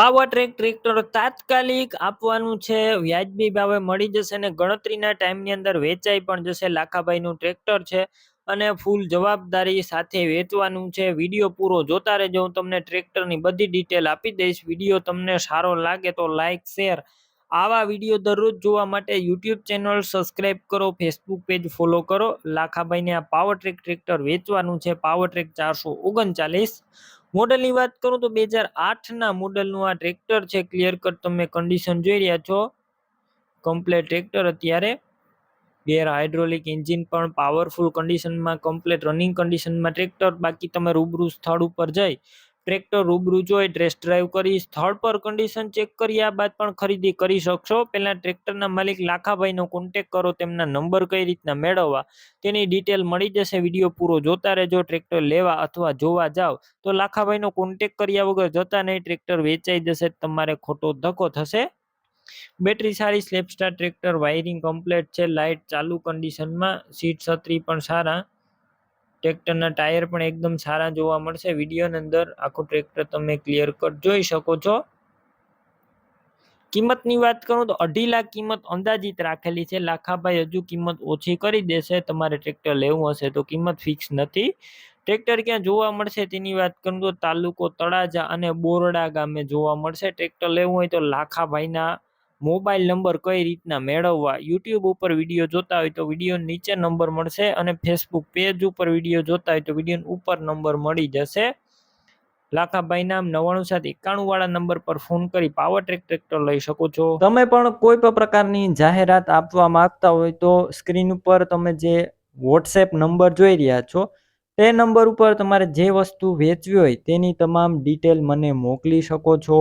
Power track tractor તાત્કાલિક આપવાનું છે. વ્યાજબી ભાવે મળી જશે અને ગણતરીના ટાઈમની અંદર વેચાઈ પણ જશે. લાખાભાઈનું ટ્રેક્ટર છે અને ફૂલ જવાબદારી સાથે વેચવાનું છે. વીડિયો પૂરો જોતા રહેજો. હું તમને ટ્રેક્ટરની બધી ડિટેલ આપી દઈશ. વીડિયો તમને સારો લાગે તો લાઇક શેર. આવા વીડિયો દરરોજ જોવા માટે યુટ્યુબ ચેનલ સબસ્ક્રાઇબ કરો. ફેસબુક પેજ ફોલો કરો. લાખાભાઈને આ પાવર ટ્રેક ટ્રેક્ટર વેચવાનું છે. પાવર ટ્રેક ચારસો ઓગણચાલીસ મોડલની વાત કરું તો બે હજાર આઠના મોડલનું આ ટ્રેક્ટર છે ક્લિયર કટ તમે કન્ડિશન જોઈ રહ્યા છો. કમ્પ્લેટ ટ્રેક્ટર અત્યારે. ગેર હાઇડ્રોલિક એન્જિન પણ પાવરફુલ કન્ડિશનમાં કમ્પ્લેટ રનિંગ કન્ડિશનમાં ટ્રેક્ટર, બાકી તમે રૂબરૂ સ્થળ ઉપર જઈ ટ્રેક્ટર રૂબરૂ જોઈ ટેસ્ટ ડ્રાઈવ કરી સ્થળ પર કન્ડિશન ચેક કર્યા બાદ પણ ખરીદી કરી શકશો. પહેલાં ટ્રેક્ટરના માલિક લાખાભાઈનો કોન્ટેક કરો, તેમના નંબર કઈ રીતના મેળવવા, તેની ડિટેલ મળી જશે. વીડિયો પૂરો જોતા રહેજો, ટ્રેક્ટર લેવા અથવા જોવા જાવ. તો લાખાભાઈનો કોન્ટેક કર્યા વગર જતા નહીં, ટ્રેક્ટર વેચાઈ જશે, તમારે ખોટો ધક્કો થશે. બેટરી સારી self starter tractor wiring complete છે લાઇટ ચાલુ કન્ડિશનમાં સીટ છત્રી પણ સારા. ટ્રેક્ટરના ટાયર પણ એકદમ સારા જોવા મળશે. વિડીયોની અંદર આખું ટ્રેક્ટર તમે ક્લિયર કટ જોઈ શકો છો. કિંમતની વાત કરું તો અઢી લાખ કિંમત અંદાજિત રાખેલી છે. લાખાભાઈ હજુ કિંમત ઓછી કરી દેશે, તમારે ટ્રેક્ટર લેવું હશે તો કિંમત ફિક્સ નથી. ટ્રેક્ટર ક્યાં જોવા મળશે તેની વાત કરું તો તાલુકો તળાજા અને બોરડા ગામે જોવા મળશે. ટ્રેક્ટર લેવું હોય તો લાખાભાઈના મોબાઈલ નંબર કઈ રીતના મેળવવા, યુટ્યુબ ઉપર વીડિયો જોતા હોય તો વીડિયો નીચે નંબર મળશે અને ફેસબુક પેજ ઉપર વીડિયો જોતા હોય તો વીડિયો ઉપર નંબર મળી જશે. લાખાભાઈ નામ નવાણું સાત એકાણું વાળા નંબર પર ફોન કરી પાવર ટ્રેક ટ્રેક્ટર લઈ શકો છો. તમે પણ કોઈ પણ પ્રકારની જાહેરાત આપવા માંગતા હોય તો સ્ક્રીન ઉપર તમે જે વોટ્સએપ નંબર જોઈ રહ્યા છો, તે નંબર ઉપર તમારે જે વસ્તુ વેચવી હોય તેની તમામ ડિટેલ મને મોકલી શકો છો.